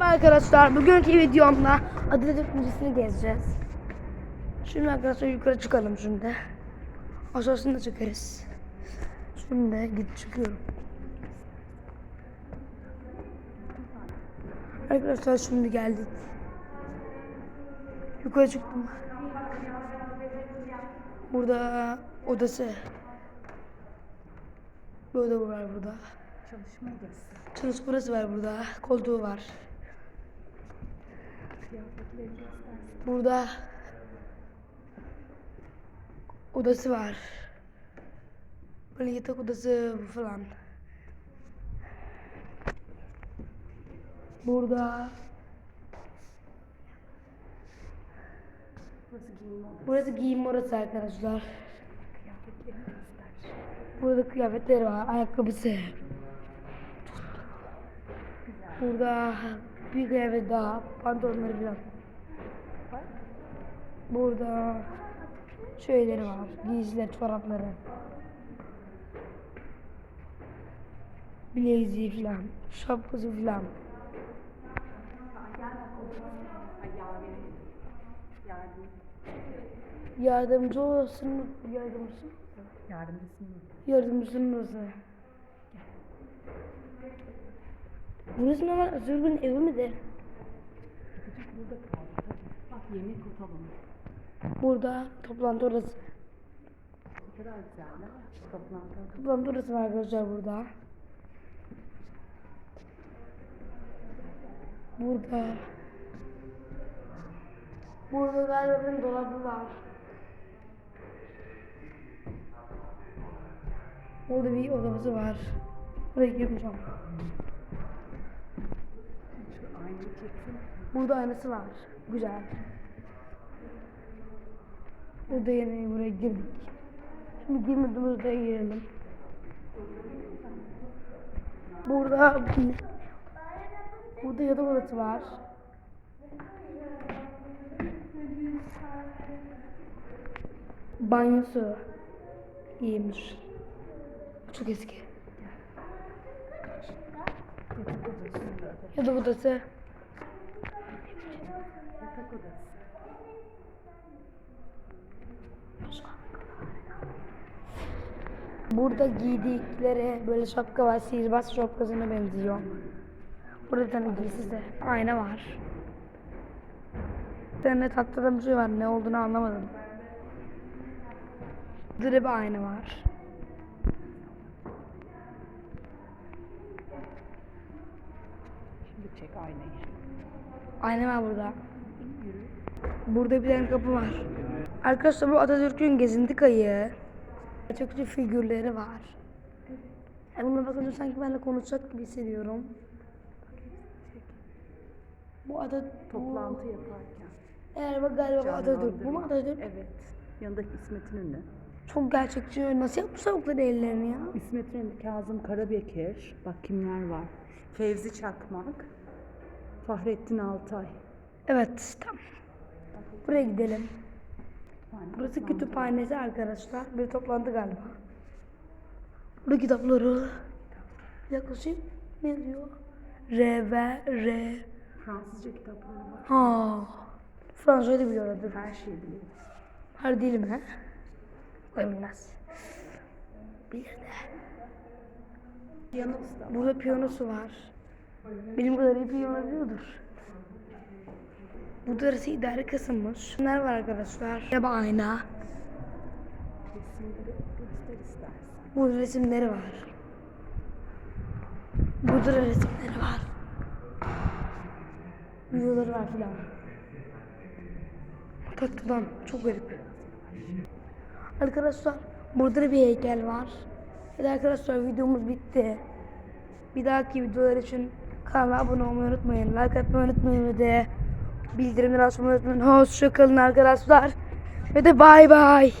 Merhaba Arkadaşlar bugünkü videomda Atatürk Müzesi'ni gezeceğiz. Şimdi arkadaşlar yukarı çıkalım şimdi. Aşağısını da çekeriz. Şimdi git çıkıyorum. Arkadaşlar şimdi geldik. Yukarı çıktım. Burada odası. Oda var burada. Çalışma odası. Çalışma burası var burada. Koltuğu var. Burada odası var. Böyle yatak odası falan. Burada Burası giyinme odası. burası giyim arkadaşlar. Burada kıyafetleri var, ayakkabısı. Burada bir kıyafet daha, pantolonları falan. Burada şeyleri var, giysiler, çorapları. Bileziği falan, şapkası falan. Yardım. Yardımcı olsun, yardımcı. Yardımcısının Yardımcısının odası. Burası normal Özgür'ün evi midir? Çocuk burada. Bak yemek otalım. Burada toplantı odası. Ne kadar güzel değil mi? Toplantı. Toplantı odası var arkadaşlar burada. Burada. Burada galiba benim dolabı var. Burada bir odamız var. Buraya girmeyeceğim. Çeksin. Burada aynası var. Güzel. Burada yine buraya girdik. Şimdi girmediğimiz odaya girelim. Burada Burada yatak odası var. Banyosu iyiymiş. Çok eski. Odası. Yatak odası. Odası. Burada giydikleri böyle şapka var. Sihirbaz şapkasına benziyor. Burada bir tane giysiz de ayna var. Bir tane tahtada bir şey var. Ne olduğunu anlamadım. Burada da bir ayna var. Şimdi çek aynayı. Ayna var burada. Burada bir tane kapı var. Arkadaşlar bu Atatürk'ün gezinti kayığı. Çok güzel figürleri var. Yani buna bakınca sanki benimle konuşacak gibi hissediyorum. Bu Atatürk... Toplantı yaparken. Eğer bak galiba bu Atatürk. Bu mu Atatürk? Evet. Yanındaki İsmet İnönü. Çok gerçekçi. Nasıl yapmışlar bu kadar ellerini ya? İsmet İnönü, Kazım Karabekir. Bak kimler var. Fevzi Çakmak. Fahrettin Altay. Evet tamam. Buraya gidelim. Burası kütüphanesi arkadaşlar. Bir toplantı galiba. Burada kitapları. Yaklaşık ne diyor? R ve R. Fransızca kitapları var. Ha. Fransızca da biliyorlardır. Her şeyi biliyor. Her dil mi? Bilmez. Bir de. Piyano usta. Burada piyanosu var. Benim kadar iyi piyano biliyordur. Burada arası idare kısılmış. Bunlar var arkadaşlar. Ya ayna. Burada resimleri var. Burada da resimleri var. Videoları var filan. Tatlıdan çok garip. Arkadaşlar burada da bir heykel var. Evet arkadaşlar videomuz bitti. Bir dahaki videolar için kanala abone olmayı unutmayın. Like atmayı unutmayın ve de bildirimleri açmayı unutmayın. Hoşçakalın arkadaşlar. Ve de bay bay.